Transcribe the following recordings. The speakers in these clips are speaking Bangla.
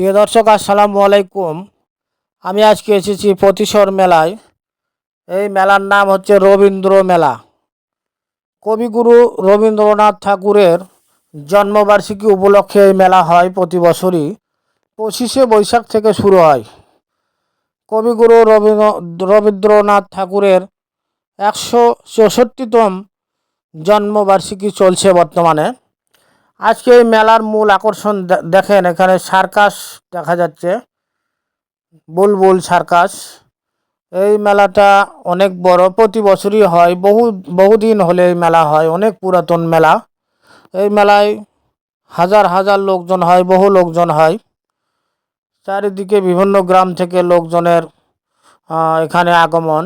প্রিয় দর্শক, আসসালামু আলাইকুম। আমি আজকে এসেছি প্রতিশর মেলায়। এই মেলার নাম হচ্ছে রবীন্দ্র মেলা। কবিগুরু রবীন্দ্রনাথ ঠাকুরের জন্মবার্ষিকী উপলক্ষে এই মেলা হয় প্রতি বছরই। পঁচিশে বৈশাখ থেকে শুরু হয়। কবিগুরু রবীন্দ্র, রবীন্দ্রনাথ ঠাকুরের একশো চৌষট্টিতম জন্মবার্ষিকী চলছে বর্তমানে। আজকে এই মেলার মূল আকর্ষণ দেখেন, এখানে সার্কাস দেখা যাচ্ছে। বুলবুল সার্কাস। এই মেলাটা অনেক বড়, প্রতি বছরই হয়, বহু, বহুদিন হলে এই মেলা হয়, অনেক পুরাতন মেলা। এই মেলায় হাজার হাজার লোকজন হয়, বহু লোকজন হয়। চারিদিকে বিভিন্ন গ্রাম থেকে লোকজনের এখানে আগমন।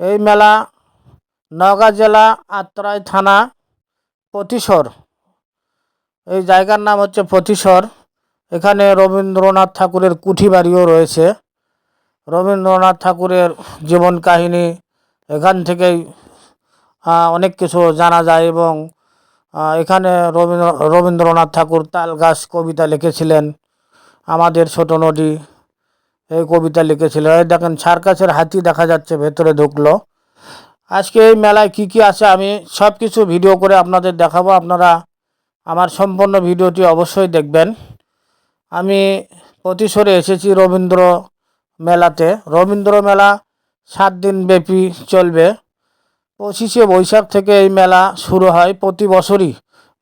এই মেলা নওগাঁ জেলা আত্রাই থানা পতিশর এই জায়গার নাম হচ্ছে পতিশর এখানে রবীন্দ্রনাথ ঠাকুরের কুঠি বাড়িও রয়েছে। রবীন্দ্রনাথ ঠাকুরের জীবন কাহিনী, এখান থেকেই অনেক কিছু জানা যায় এবং এখানে রবীন্দ্র, রবীন্দ্রনাথ ঠাকুর তাল গাছ কবিতা লিখেছিলেন। আমাদের ছোট নদী, এই কবিতা লিখেছিলেন। এই দেখেন, সার্কাসের হাতি দেখা যাচ্ছে, ভেতরে ঢুকলো। আজকে এই মেলায় কি কি আছে আমি সব কিছু ভিডিও করে আপনাদের দেখাবো। আপনারা আমার সম্পূর্ণ ভিডিওটি অবশ্যই দেখবেন। আমি প্রতিশরে এসেছি রবীন্দ্র মেলাতে। রবীন্দ্র মেলা সাত দিন ব্যাপী চলবে। পঁচিশে বৈশাখ থেকে এই মেলা শুরু হয় প্রতি বছরই।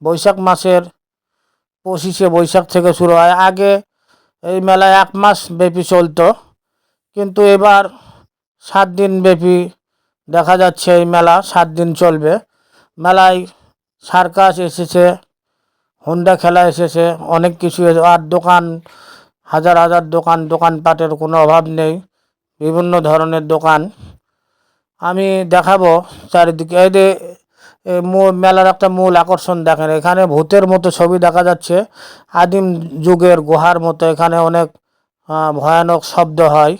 বৈশাখ মাসের পঁচিশে বৈশাখ থেকে শুরু হয়। আগে এই মেলা এক মাস ব্যাপী চলতো। কিন্তু এবার সাত দিন ব্যাপী দেখা যাচ্ছে এই মেলা সাত দিন চলবে। মেলায় সার্কাস এসেছে। হুন্ডা খেলা এসেছে, অনেক কিছু আর দোকান, হাজার হাজার দোকান, দোকানপাটের কোনো অভাব নেই, বিভিন্ন ধরনের দোকান। আমি দেখাবো চারিদিকে, এই যে মেলার একটা মূল আকর্ষণ দেখেন, এখানে ভূতের মতো ছবি দেখা যাচ্ছে, আদিম যুগের গুহার মতো, এখানে অনেক ভয়ানক শব্দ হয়,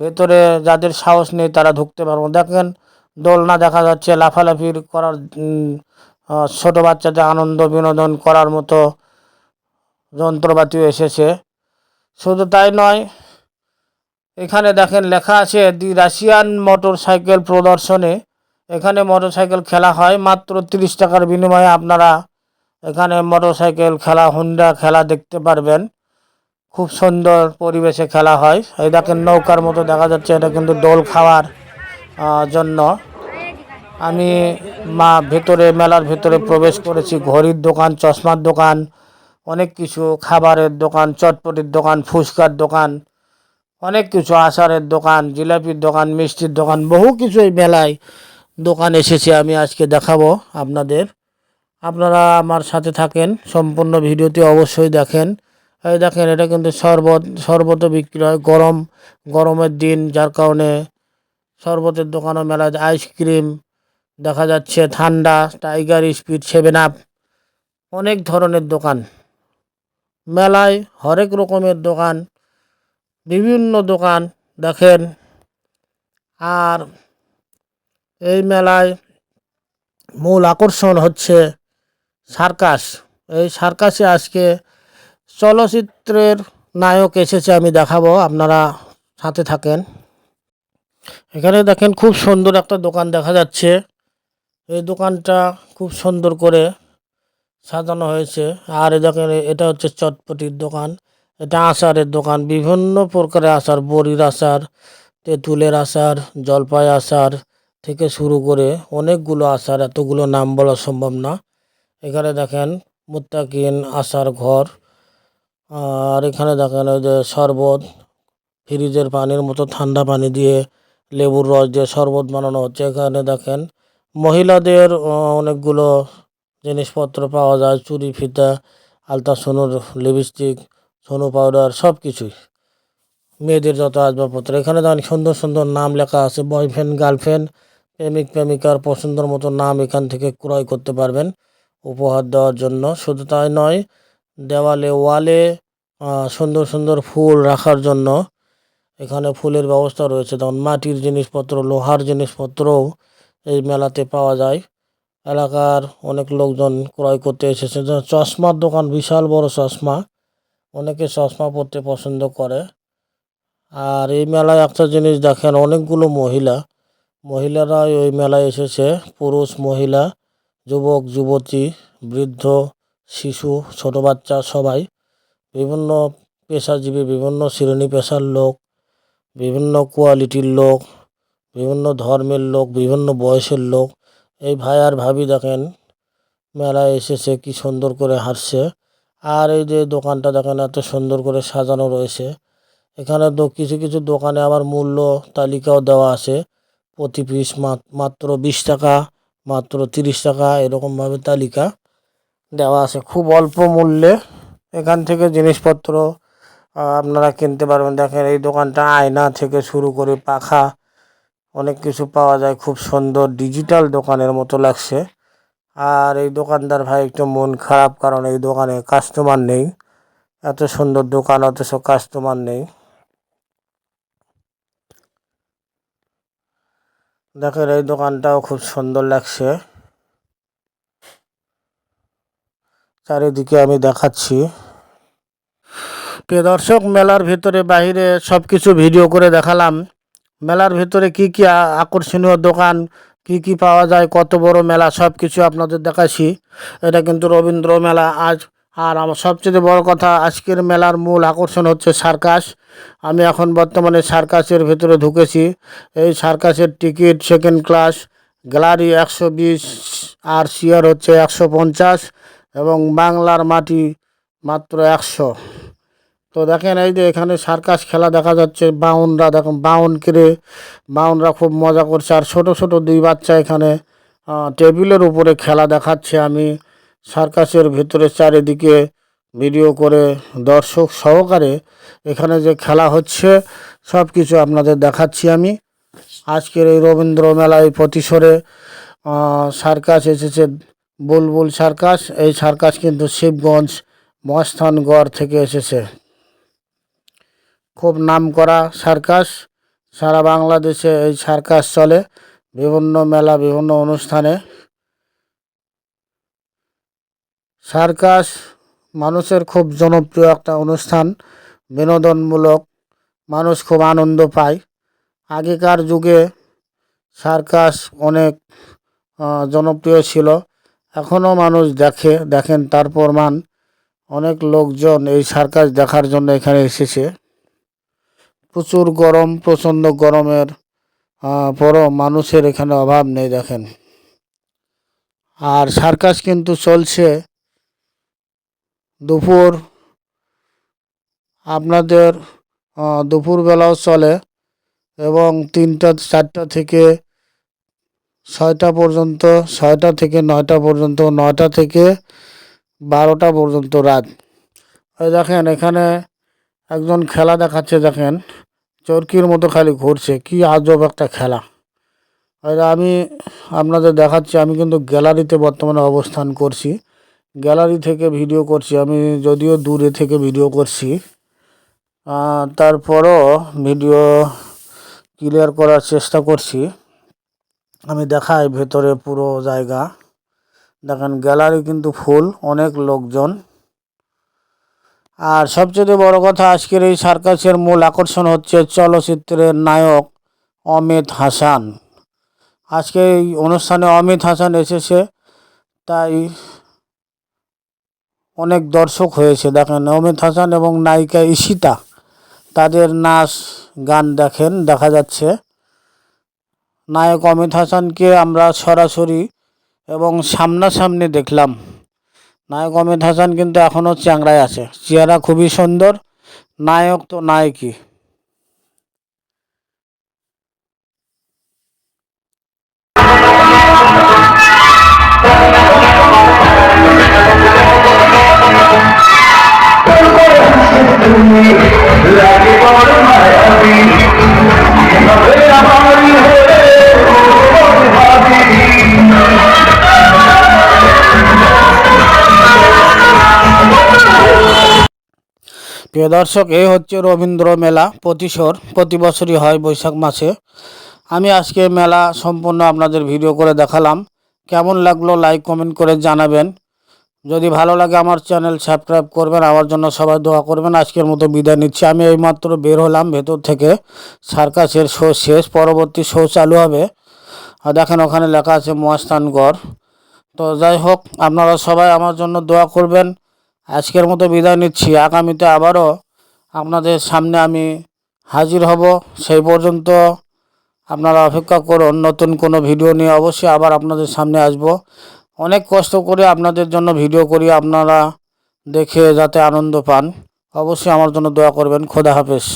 ভেতরে যাদের সাহস নেই তারা ঢুকতে পারব দেখেন দোলনা দেখা যাচ্ছে লাফালাফির করার ছোট বাচ্চাদের আনন্দ বিনোদন করার মতো যন্ত্রপাতিও এসেছে। শুধু তাই নয়, এখানে দেখেন লেখা আছে, দি রাশিয়ান মোটর সাইকেল প্রদর্শনে। এখানে মোটর সাইকেল খেলা হয়, মাত্র তিরিশ টাকার বিনিময়ে আপনারা এখানে মোটর সাইকেল খেলা, হুন্ডা খেলা দেখতে পারবেন। খুব সুন্দর পরিবেশে খেলা হয়। এই দেখেন নৌকার মতো দেখা যাচ্ছে, এটা কিন্তু দোল খাওয়ার জন্য। আমি মা ভেতরে, মেলার ভেতরে প্রবেশ করেছি। ঘড়ির দোকান, চশমার দোকান, অনেক কিছু, খাবারের দোকান, চটপটির দোকান, ফুচকার দোকান, অনেক কিছু, আচারের দোকান, জিলাপির দোকান, মিষ্টির দোকান, বহু কিছু এই মেলায় দোকান এসেছে, আমি আজকে দেখাবো আপনাদের। আপনারা আমার সাথে থাকেন, সম্পূর্ণ ভিডিওটি অবশ্যই দেখেন। এই দেখেন, এটা কিন্তু শরবত, শরবতও বিক্রি হয়। গরম, গরমের দিন, যার কারণে শরবতের দোকানও মেলায় আইসক্রিম দেখা যাচ্ছে ঠান্ডা, টাইগার স্পিড, সেভেন আপ, অনেক ধরনের দোকান। মেলায় হরেক রকমের দোকান, বিভিন্ন দোকান, দেখেন। আর এই মেলায় মূল আকর্ষণ হচ্ছে সার্কাস। এই সার্কাসে আজকে চলচ্চিত্রের নায়ক এসেছে, আমি দেখাবো, আপনারা সাথে থাকেন। এখানে দেখেন খুব সুন্দর একটা দোকান দেখা যাচ্ছে। এই দোকানটা খুব সুন্দর করে সাজানো হয়েছে। আর দেখেন, এটা হচ্ছে চটপটির দোকান। এটা আচারের দোকান। বিভিন্ন প্রকারের আচার, বড়ির আচার, তেঁতুলের আচার, জলপাই আচার থেকে শুরু করে অনেকগুলো আচার, এতগুলো নাম বলা সম্ভব না। এখানে দেখেন, মুত্তাকিন আচার ঘর। আর এখানে দেখেন, ওই যে শরবত, ফ্রিজের পানির মতো ঠান্ডা পানি দিয়ে লেবুর রস দিয়ে শরবত বানানো হচ্ছে। এখানে দেখেন মহিলাদের অনেকগুলো জিনিসপত্র পাওয়া যায়, চুরি, ফিতা আলতা লিপস্টিক, সোনু পাউডার সব কিছুই মেয়েদের যত আসবাবপত্র, এখানে দেখেন সুন্দর সুন্দর নাম লেখা আছে, বয়ফ্রেন্ড, গার্লফ্রেন্ড, প্রেমিক, প্রেমিকার পছন্দের মতো নাম এখান থেকে ক্রয় করতে পারবেন উপহার দেওয়ার জন্য। শুধু তাই নয়, দেওয়ালে ওয়ালে সুন্দর সুন্দর ফুল রাখার জন্য এখানে ফুলের ব্যবস্থা রয়েছে। যেমন মাটির জিনিসপত্র, লোহার জিনিসপত্রও এই মেলাতে পাওয়া যায়। এলাকার অনেক লোকজন ক্রয় করতে এসেছে। চশমার দোকান, বিশাল বড় চশমা। অনেকে চশমা পরতে পছন্দ করে। আর এই মেলায় একটা জিনিস দেখেন, অনেকগুলো মহিলা। মহিলারা ওই মেলায় এসেছে। পুরুষ, মহিলা, যুবক, যুবতী, বৃদ্ধ, শিশু, ছোট বাচ্চা, সবাই। বিভিন্ন পেশাজীবী, বিভিন্ন শ্রেণি পেশার লোক, বিভিন্ন কোয়ালিটির লোক। বিভিন্ন ধর্মের লোক, বিভিন্ন বয়সের লোক। এই ভাই আর ভাবি দেখেন, মেলায় এসেছে, কি সুন্দর করে হাসছে আর এই যে দোকানটা দেখেন, এত সুন্দর করে সাজানো রয়েছে। এখানে তো কিছু কিছু দোকানে আবার মূল্য তালিকাও দেওয়া আছে। প্রতি পিস মাত্র বিশ টাকা, মাত্র তিরিশ টাকা, এরকমভাবে তালিকা দেওয়া আছে। খুব অল্প মূল্যে এখান থেকে জিনিসপত্র আপনারা কিনতে পারবেন। দেখেন এই দোকানটা আয়না থেকে শুরু করে পাখা অনেক কিছু পাওয়া যায়। খুব সুন্দর ডিজিটাল দোকানের মতো লাগছে। আর এই দোকানদার ভাই একটু মন খারাপ কারণ এই দোকানে কাস্টমার নেই। এত সুন্দর দোকান, অথচ কাস্টমার নেই। দেখেন, এই দোকানটাও খুব সুন্দর লাগছে। চারিদিকে আমি দেখাচ্ছি। প্রিয় দর্শক, মেলার ভিতরে বাইরে সব কিছু ভিডিও করে দেখালাম। মেলার ভেতরে কি কি আকর্ষণীয় দোকান, কি কি পাওয়া যায়, কত বড় মেলা সব কিছু আপনাদের দেখাচ্ছি। এটা কিন্তু রবীন্দ্র মেলা, আজ আর আমার সবচেয়ে বড় কথা, আজকের মেলার মূল আকর্ষণ হচ্ছে সার্কাস। আমি এখন বর্তমানে সার্কাসের ভিতরে ঢুকেছি। এই সার্কাসের টিকিট, সেকেন্ড ক্লাস, গ্যালারি একশো বিশ, আর চেয়ার হচ্ছে একশো পঞ্চাশ এবং বাংলার মাটি মাত্র একশো। তো দেখেন এই যে এখানে সার্কাস খেলা দেখা যাচ্ছে বাউনরা দেখুন বাউন কিরে বাউনরা খুব মজা করছে। আর ছোট ছোট দুই বাচ্চা এখানে টেবিলের উপরে খেলা দেখাচ্ছে আমি। সার্কাসের ভিতরে চারিদিকে ভিডিও করে দর্শক সহকারে এখানে যে খেলা হচ্ছে সব কিছু আপনাদের দেখাচ্ছি আমি। আজকের এই রবীন্দ্র মেলায় প্রতিশরে আহ, সার্কাস এসেছে বুলবুল সার্কাস। এই সার্কাস কিন্তু শিবগঞ্জ মস্তানগড় থেকে এসেছে। খুব নামকরা সার্কাস। সারা বাংলাদেশে এই সার্কাস চলে। বিভিন্ন মেলা, বিভিন্ন অনুষ্ঠানে। সার্কাস মানুষের খুব জনপ্রিয় একটা অনুষ্ঠান। বিনোদনমূলক মানুষ খুব আনন্দ পায়। আগেকার যুগে সার্কাস অনেক জনপ্রিয় ছিল। এখনও মানুষ দেখে, দেখেন তার প্রমাণ। অনেক লোকজন এই সার্কাস দেখার জন্য এখানে এসেছে। প্রচুর গরম, প্রচণ্ড গরমের পরও মানুষের এখানে অভাব নেই দেখেন। আর সার্কাস কিন্তু চলছে। দুপুর আপনাদের দুপুরবেলাও চলে এবং তিনটা, চারটা থেকে ছয়টা পর্যন্ত, ছয়টা থেকে নয়টা পর্যন্ত, নয়টা থেকে বারোটা পর্যন্ত রাত। দেখেন এখানে একজন খেলা দেখাচ্ছে দেখেন, চরকির মতো খালি ঘুরছে, কি আজব একটা খেলা। আর আমি আপনাদের দেখাচ্ছি, আমি কিন্তু গ্যালারিতে বর্তমানে অবস্থান করছি। গ্যালারি থেকে ভিডিও করছি, আমি যদিও দূরে থেকে ভিডিও করছি। তারপরও ভিডিও ক্লিয়ার করার চেষ্টা করছি। আমি দেখাই ভেতরে পুরো জায়গা। দেখেন গ্যালারি কিন্তু ফুল, অনেক লোকজন। আর সবচেয়ে বড় কথা আজকের এই সার্কাসের মূল আকর্ষণ হচ্ছে চলচ্চিত্রের নায়ক অমিত হাসান। আজকে এই অনুষ্ঠানে অমিত হাসান এসেছে, তাই অনেক দর্শক হয়েছে। দেখেন, অমিত হাসান এবং নায়িকা ঈশিতা, তাদের নাচ, গান দেখেন, দেখা যাচ্ছে। নায়ক অমিত হাসানকে আমরা সরাসরি এবং সামনাসামনি দেখলাম। নায়ক অমিত হাসান কিন্তু এখনও চ্যাংড়ায় আছে। চেহারা খুবই সুন্দর নায়ক তো নায়কই। প্রিয় দর্শক এই হচ্ছে রবীন্দ্র মেলা। প্রতিশোর প্রতি বছরই হয় বৈশাখ মাসে। আমি আজকে মেলা সম্পূর্ণ আপনাদের ভিডিও করে দেখালাম। কেমন লাগল লাইক, কমেন্ট করে জানাবেন। যদি ভালো লাগে আমার চ্যানেল সাবস্ক্রাইব করবেন, আমার জন্য সবাই দোয়া করবেন। আজকের মতো বিদায় নিচ্ছি। আমি এইমাত্র বের হলাম ভেতর থেকে। সার্কাসের শো শেষ, পরবর্তী শো চালু হবে। আর দেখেন ওখানে লেখা আছে মহাস্থানগড় তো যাই হোক, আপনারা সবাই আমার জন্য দোয়া করবেন। আজকের মতো বিদায় নিচ্ছি। আগামীতে আবারও আপনাদের সামনে আমি হাজির হব। সেই পর্যন্ত আপনারা অপেক্ষা করুন, নতুন কোনো ভিডিও নিয়ে অবশ্যই আবার আপনাদের সামনে আসব। অনেক কষ্ট করে আপনাদের জন্য ভিডিও করি, আপনারা দেখে যাতে আনন্দ পান। অবশ্যই আমার জন্য দোয়া করবেন। খোদা হাফেজ।